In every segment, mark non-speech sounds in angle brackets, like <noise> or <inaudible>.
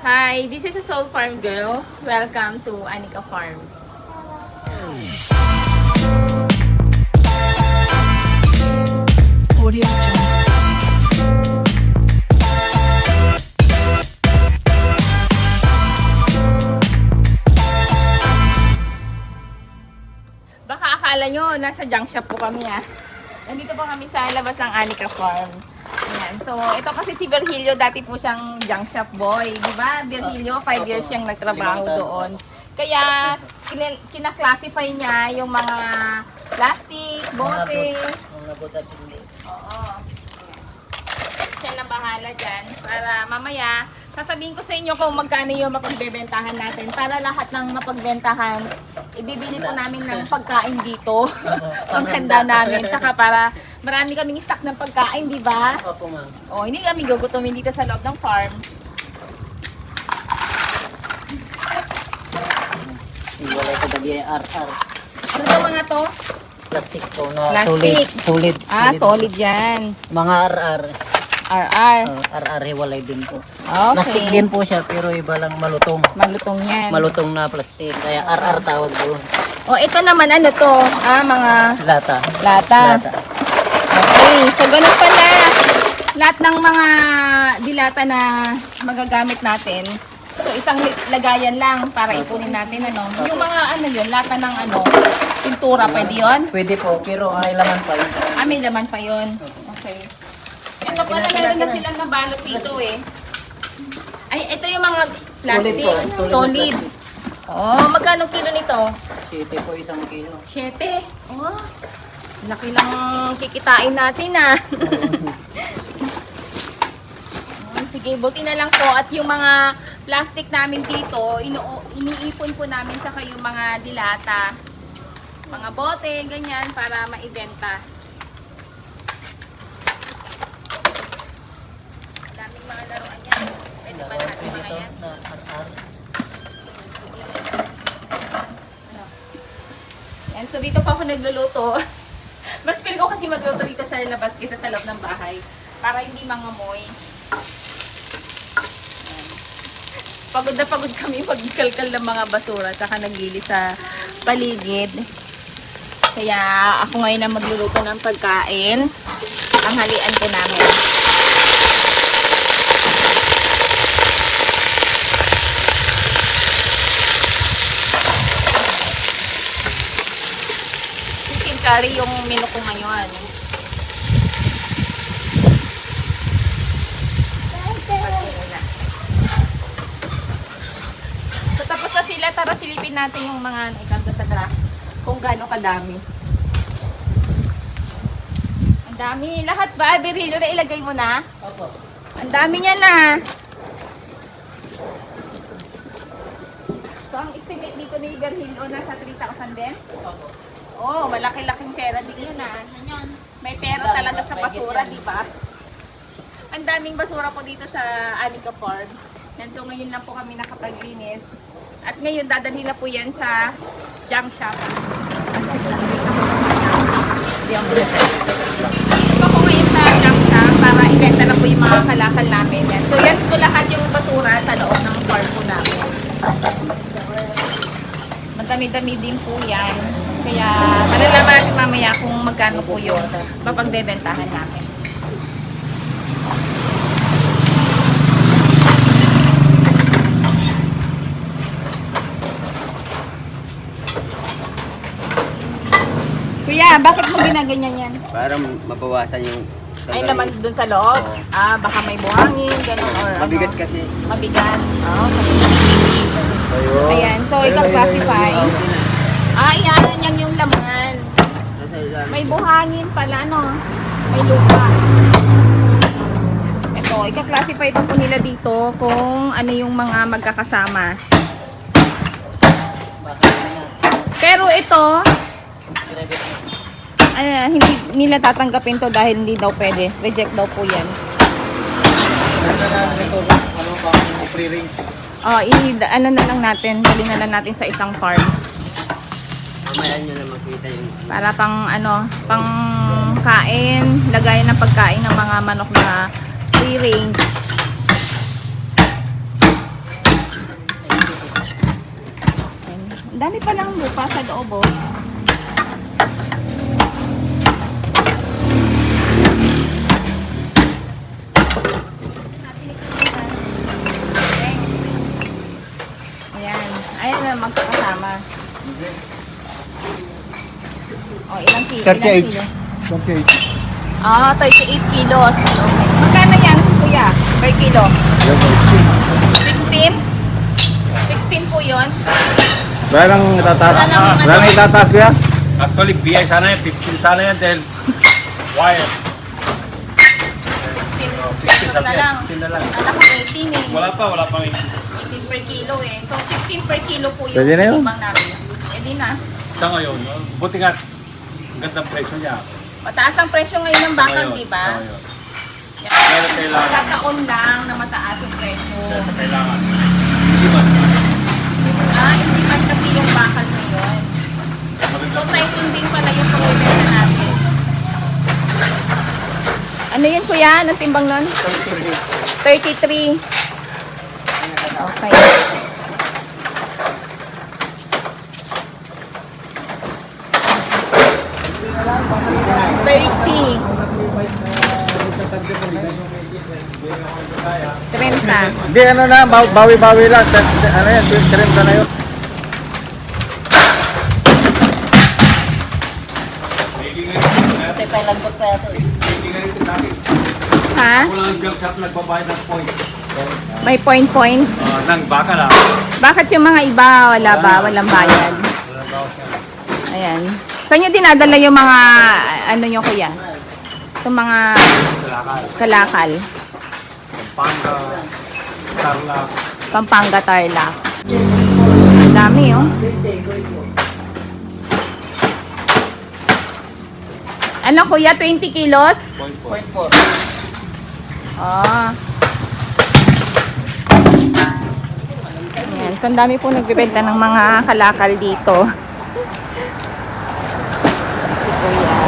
Hi, this is a Soul Farm girl. Welcome to Anika Farm. Audio. Baka akala nyo, nasa junk shop po kami ah. Nandito po kami sa labas ng Anika Farm. Ayan. So, ito kasi si Virgilio, dati po siyang junk shop boy. Di ba? Virgilio, 5 years siyang nagtrabaho doon. Kaya, kin- kinaklasify niya yung mga plastic, bote. Mga butat hindi. Oo. Siya na bahala dyan. Para mamaya, sasabihin ko sa inyo kung magkano yung mapagbebentahan natin. Para lahat ng mapagbentahan, ibibili po namin ng pagkain dito. Panghanda <laughs> namin. Tsaka para marami kaming stock ng pagkain, di ba? Opo ma'am. O, hindi kami gugutumin dito sa loob ng farm. Iwalay ko dagi RR. Ano daw mga to? Plastic po na Plastic. solid. Solid. Ah, solid yan. Mga RR. RR. Uh, RR hiwalay din po. Okay. Plastic din po siya pero iba lang malutong. Malutong yan. Malutong na plastic. Kaya RR tawag doon. o, ito naman ano to? Ah, mga Lata. lata. Lata. Okay, so ganun pala. Lahat ng mga dilata na magagamit natin. So isang lagayan lang para ipunin natin ano. Yung mga ano yun, lata ng ano, pintura, pwede yun? Pwede po pero ay laman pa yun. Ah, may laman pa yun. Pala meron na silang nabalot dito eh. Ay, ito yung mga plastic. Solid po, solid. Oh, magkano kilo nito? City po isang kilo. Siyete. Oh, laki ng kikitain natin ah. <laughs> Oh, Sige, buti na lang po. At yung mga plastic namin dito, ino- iniipon po namin sa yung mga dilata. Mga bote, ganyan, para maibenta. Ang daming mga laruan yan. Pwede ba natin Pwede mga yan? na RR. Yan, so dito pa ako nagluluto. <laughs> Mas feel ko kasi magluto dito sa labas kaysa sa loob ng bahay. Para hindi mangamoy. Pagod na pagod kami magkalkal ng mga basura saka naglili sa paligid. Kaya ako ngayon na magluluto ng pagkain. Ang halian po namin. Chicken curry yung menu ko ngayon. So tapos na sila, tara silipin natin yung mga naikanto sa draft. Kung gaano kadami. Ang dami. Lahat ba? Berillo na ilagay mo na? Opo. Ang dami niya na. So ang estimate dito ni Berhilo nasa 3,000 din? Opo. Oh, malaki-laking pera din yun ah. May pera talaga sa basura, di ba? Ang daming basura po dito sa Anika Farm. Yan, so ngayon lang po kami nakapaglinis. At ngayon dadalhin na po yan sa junk shop. Dito po ngayon sa junk shop para ibenta na po yung mga kalakal namin. Yan. So yan po lahat yung basura sa loob ng farm po namin. Madami-dami din po yan. Kaya malalaman natin mamaya kung magkano po yung mapagbebentahan namin. Kuya, bakit mo ginaganyan yan? Para mabawasan yung Ay naman dun sa loob? Oo. Ah, baka may buhangin, gano'n, or Mabigat ano? kasi. Mabigat. Ah, okay. Ayan, so ika-classify. Ah, yan, yan yung laman. May buhangin pala, no? May lupa. Ito, ika-classify pa po nila dito kung ano yung mga magkakasama. Pero ito, ah, hindi nila tatanggapin to dahil hindi daw pwede. Reject daw po yan. Ano? Oh, i ano na lang natin, dali na lang natin sa isang farm. Mamaya nyo na makita yung... Para pang ano, pang kain, lagay ng pagkain ng mga manok na free range. Ang dami pa lang lupa sa loob oh. 40. 38. 38. Ah, 38 kilos. Okay. Magkano yan, kuya, per kilo? Yan, 16? 16 po yun. Wala nang itataas. Wala nang ano. kuya? Actually, BI sana yan, 15 sana yan, dahil wire. 16 pesos na lang. 18 eh. Wala pa, wala pang 18. 18 per kilo eh. So, 16 per kilo po yung Pwede na yun. Pwede na. Sa ngayon, no? buti nga, ang gandang presyo niya. Mataas ang presyo ngayon ng bakal, di ba? sa ngayon. Yan. Pero kailangan, Sa taon lang na mataas yung presyo. kailangan. Hindi man. Ah, hindi man kasi yung bakal ngayon. So, Maganda. 19 din pala yung pagkibenta natin. Ano yun kuya? Anong timbang nun? 33. Okay. 30. Hindi, ano na, bawi-bawi lang. Ano yan, 30 na yun. Kasi pailagot pa ito Ha? Ang girl shop nagbabayad ng point. May point-point? Uh, ah, nang baka lang. Bakit yung mga iba wala ba? Walang bayad? Walang bayad. Ayan. Saan nyo dinadala yung mga ano nyo kuya? Yung mga Kalakal. kalakal. Pampanga. Tarlac. Pampanga Tarlac. Dami oh. Ano kuya? 20 kilos? Point point. Ah. Ayan. So, ang dami po nagbibenta ng mga kalakal dito. <laughs> Si Kuya.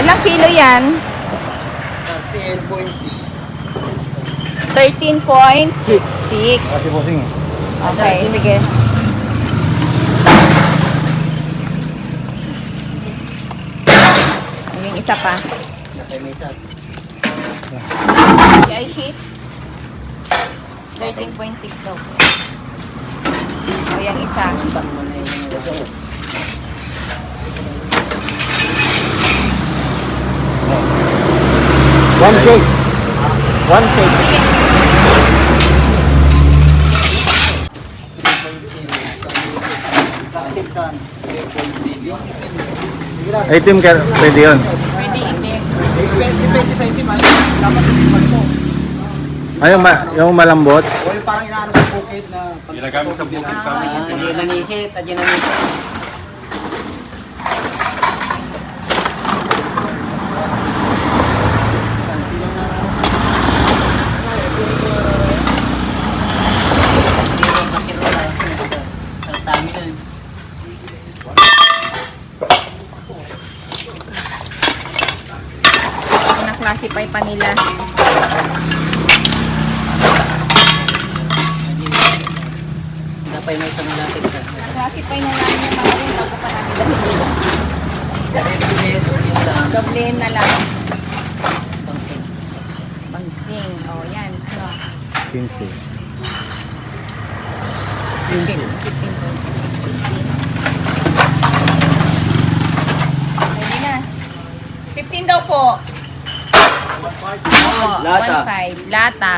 Ilang kilo yan? 13.6. 13.6. Kasi bossing. Okay, sige. Yung isa pa. Dapat may isa. Yung sheet. 13.6 daw po. O, yung isa. Bang mo na yung One six. One six. Item ka, pwede yun. Pwede hindi. Ay, yung, ma yung malambot. Ginagamit sa bukid kami. Ah, hindi nanisip. Hindi nanisip. Ang dami nun. Na-classify pa nila. Dapat may isang lapit ka. Na-classify na lang yung mga yun bago pa namin lang. Doblehin na lang. Pangting. Bangking. O, oh, yan. Ano? 15. 15. 5. Lata.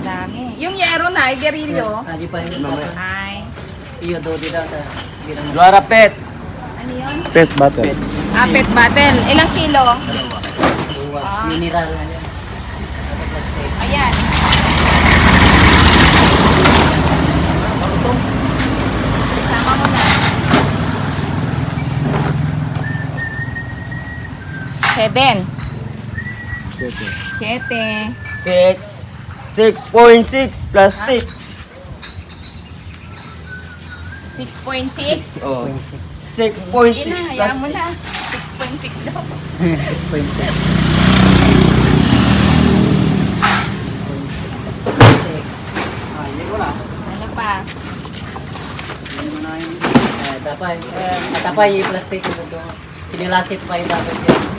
Dami. Yung yero na, ay gerilyo. Ah, pa yun. Ay. Iyo, dodi daw. ta. Di na- Luara pet. Ano yun? Pet bottle. Pet. Ah, pet bottle. Ilang kilo? Dalawa. Mineral. ano. Seven. Sete. Sete. Six. Six point six plastic. Six point six? Oo. Oh. Six point six Sige na, hayaan mo plastic. na. Six point six daw. 6.6. Ah, hindi ko na. Ano pa? Hindi mo na yun. Eh, tapay. Eh, tapay yung plastic ko doon. Kinilasit pa yung dapat yun.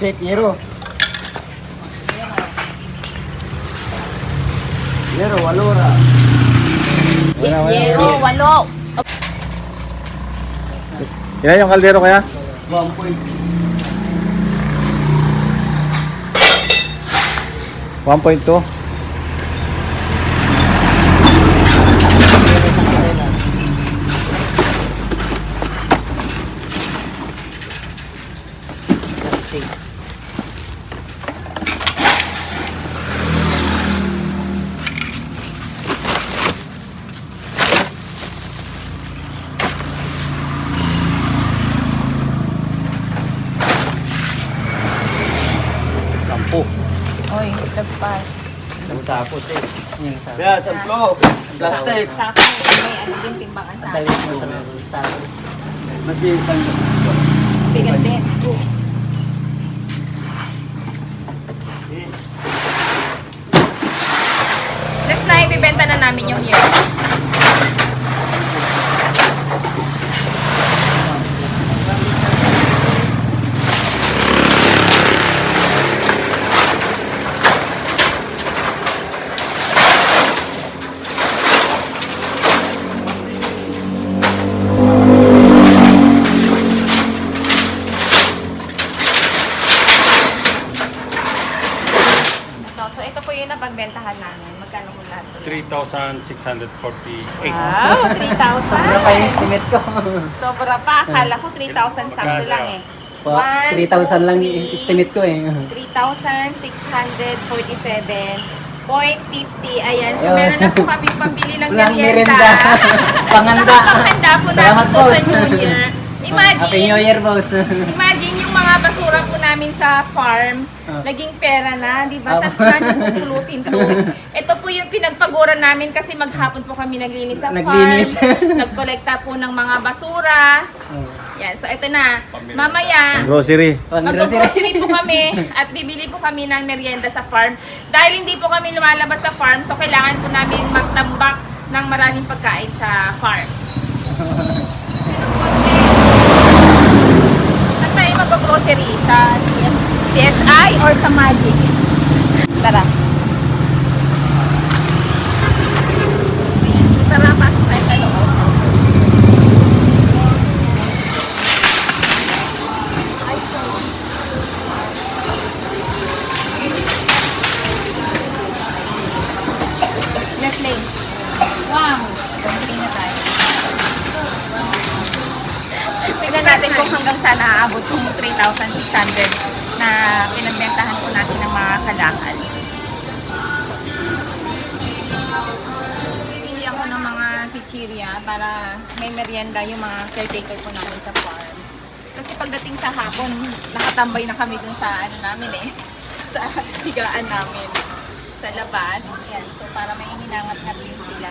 Shake Hero. Hero, Walora. Wala, wala, Yero, walo. Ilan yung kaldero kaya? 1 point. 1.2. Meron kasi nila. Plastic. Tapos eh. Yung sa... Kaya, samplo. Plastic. Sakto, may ano din, timbangan sa Ang akin. talis mo sa sa Maski isang Bigat din. Next na, ibibenta na namin yung year. Ito, so ito po yung napagbentahan namin. Magkano po lahat? 3,648. Wow, 3,000. Sobra pa yung estimate ko. Sobra pa. Akala ko 3,000 sakto lang eh. One, 3,000 lang yung estimate ko eh. 3,647.50. Ayan. So, meron na po kami pambili ng merienda. <laughs> Panganda. Saka panghanda po Salamat, natin po sa. New Year. Happy New Imagine, Year, boss. <laughs> imagine yung mga basura po namin sa farm, Ah. naging pera na, di ba? Ah. Saan po namin pupulutin to? <laughs> Ito po yung pinagpaguran namin kasi maghapon po kami naglinis sa Naglinis. farm. <laughs> Nagkolekta po ng mga basura. Yan, so ito na. Mamaya, Grocery. Pang Mag-grocery po kami at bibili po kami ng merienda sa farm. Dahil hindi po kami lumalabas sa farm, so kailangan po namin magtambak ng maraming pagkain sa farm. Saan tayo mag-grocery? Sa CS CSI or sa Magic? Tara. Caretaker po namin sa farm. Kasi pagdating sa hapon, nakatambay na kami dun sa ano namin eh, <laughs> sa higaan namin sa labas. Yan. So, para may hinangat-ngat din sila.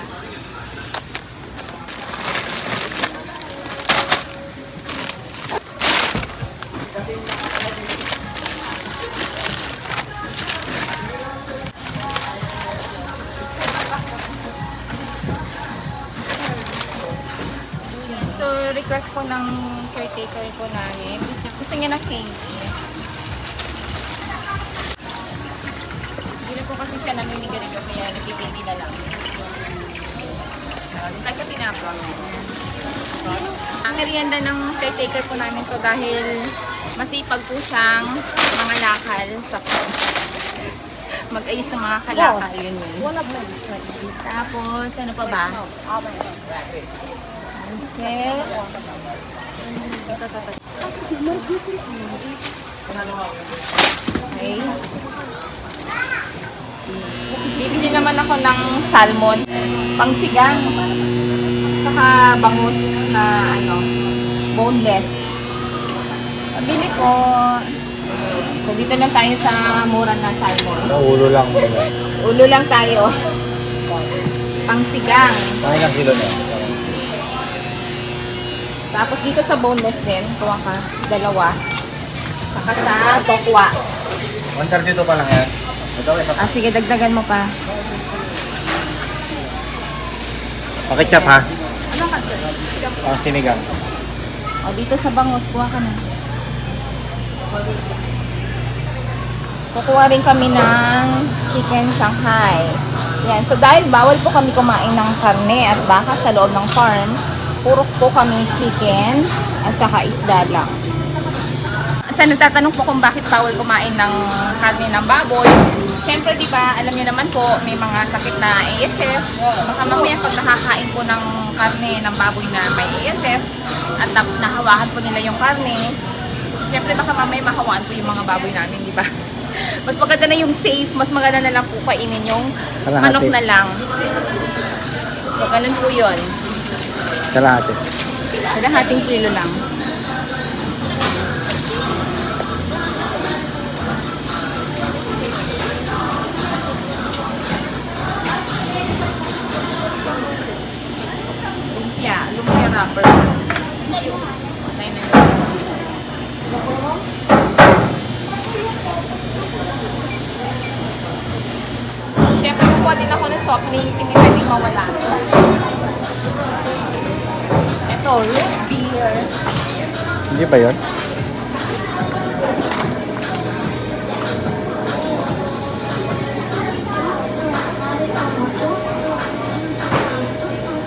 Request po ng caretaker po namin. Gusto, gusto niya na cake. Hindi po kasi siya naninigarilyo kaya nagpipindi na lang. Kasi tinapa. Ang merienda ng caretaker po namin to dahil masipag po siyang mga lakal sa <laughs> mag-ayos ng mga kalakal. Yun yun. Tapos, ano pa ba? Okay. Bibili naman ako ng salmon, pangsigang, saka bangus na ano, boneless. Pabili ko, so dito lang tayo sa mura na salmon. Sa ulo lang. Ulo lang tayo. Pangsigang. Kaya ng kilo na. Tapos dito sa boneless din, kuha ka, dalawa. Saka sa tokwa. 132 pa lang yan. Ito, ito. Ah, sige, dagdagan mo pa. Pakitchap ha. Ano ka, sir? Ang sinigang. O, dito sa bangos, kuha ka na. Kukuha rin kami ng chicken Shanghai. Yan. So, dahil bawal po kami kumain ng karne at baka sa loob ng farm, puro po kami chicken at saka isda lang. Sa nagtatanong po kung bakit bawal kumain ng karne ng baboy, Siyempre, di ba, alam niyo naman po, may mga sakit na ASF. Baka mamaya pag nakakain po ng karne ng baboy na may ASF at na- nahawakan po nila yung karne, siyempre baka mamaya mahawaan po yung mga baboy namin, di ba? <laughs> Mas maganda na yung safe, mas maganda na lang po kainin yung manok na lang. So, ganun po yun. Kalahati. Kalahating kilo lang. Lumpia, lumpia wrapper. Patay na yun. Siyempre, kukuha din ako ng soft drinks, hindi pwedeng mawala. Ito, root beer. Hindi ba yun?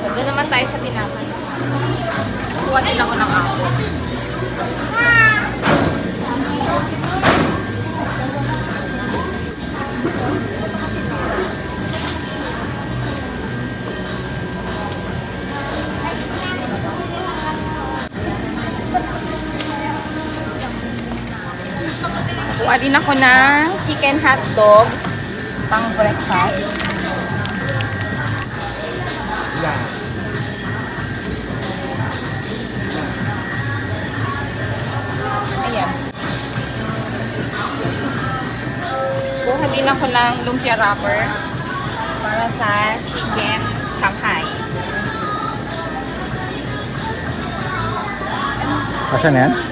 So, doon naman tayo sa tinapay. Kuha din ako ng ako. Din ako ng chicken hotdog pang breakfast. Ayan. Kuha din ako ng lumpia wrapper para sa chicken Shanghai. Kasya na yan?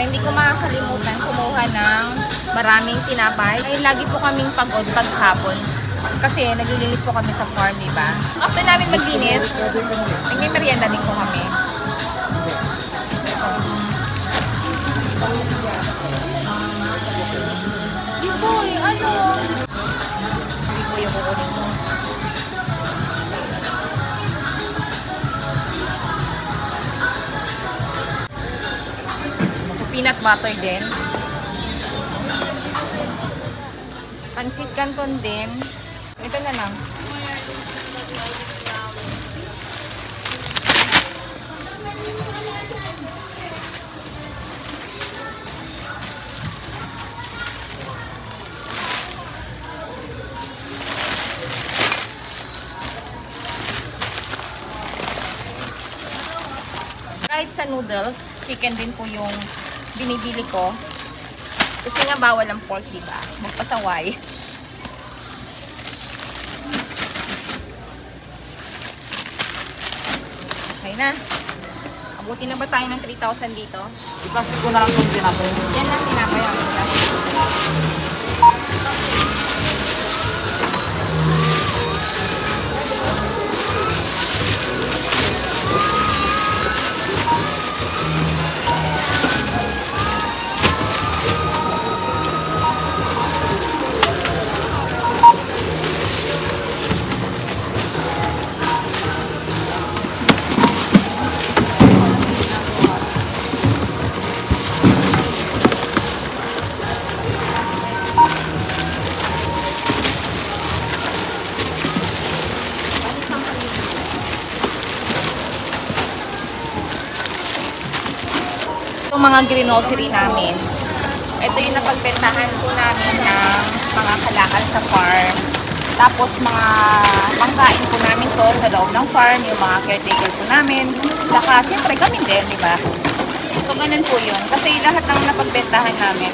Siyempre, hindi ko makakalimutan kumuha ng maraming tinapay. Ay, lagi po kaming pagod paghapon. Kasi naglilinis po kami sa farm, di ba? After namin maglinis, nagmimerienda din po kami. Boy, ano? Hindi po yung kukunin ko. Peanut butter din. Pansit canton din. Ito na lang. Kahit sa noodles, chicken din po yung binibili ko. Kasi nga bawal ang pork, di ba? Magpasaway. Okay na. Abuti na ba tayo ng 3,000 dito? Iplastic ko na lang itong tinapay. Yan lang tinapay ang isa. Mga greenery namin, ito yung napagbentahan po namin ng mga kalakal sa farm. Tapos mga pangkain po namin to sa loob ng farm, yung mga caretaker po namin. Saka syempre kami din, di ba? So ganun po yun. Kasi lahat ng napagbentahan namin,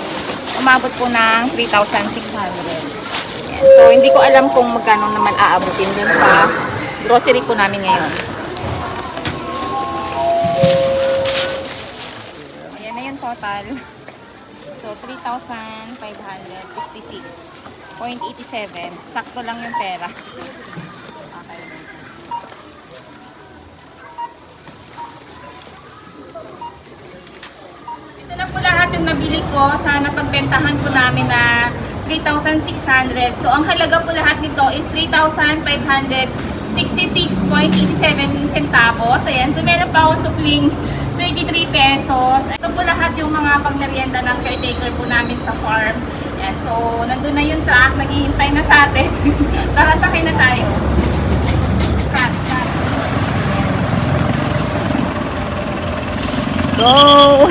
umabot po ng 3,600. Ayan. So, hindi ko alam kung magkano naman aabutin dun sa grocery po namin ngayon. Total. <laughs> So, 3,566.87. Sakto lang yung pera. Okay. Ito na po lahat yung nabili ko sa napagbentahan po namin na 3,600. So, ang halaga po lahat nito is 3,566.87 centavos. Ayan. So, meron pa akong supling 33 pesos. Po lahat yung mga pagmerienda ng caretaker po namin sa farm. Ayan. So, nandun na yung truck. Naghihintay na sa atin. <laughs> Tara, sakay na tayo. Go!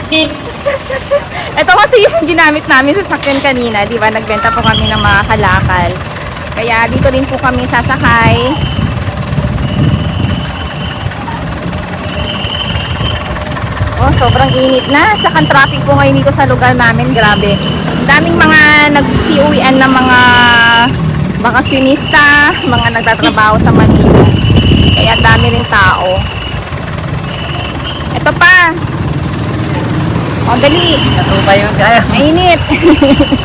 <laughs> Ito kasi yung ginamit namin sa sakyan kanina, di ba? Nagbenta po kami ng mga kalakal. Kaya dito rin po kami sasakay. Oh, sobrang init na. Tsaka ang traffic po ngayon dito sa lugar namin, grabe. Ang daming mga nag-CUWan ng mga bakasyonista, mga nagtatrabaho sa Manila. Kaya ang dami rin tao. Ito pa. O, dali. Natupay yung kaya. Mainit.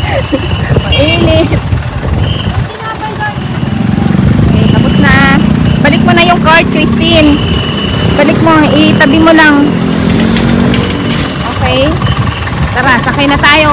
<laughs> Mainit. Okay, tapos na. Balik mo na yung card, Christine. Balik mo, itabi mo lang. Okay. Tara, sakay na tayo.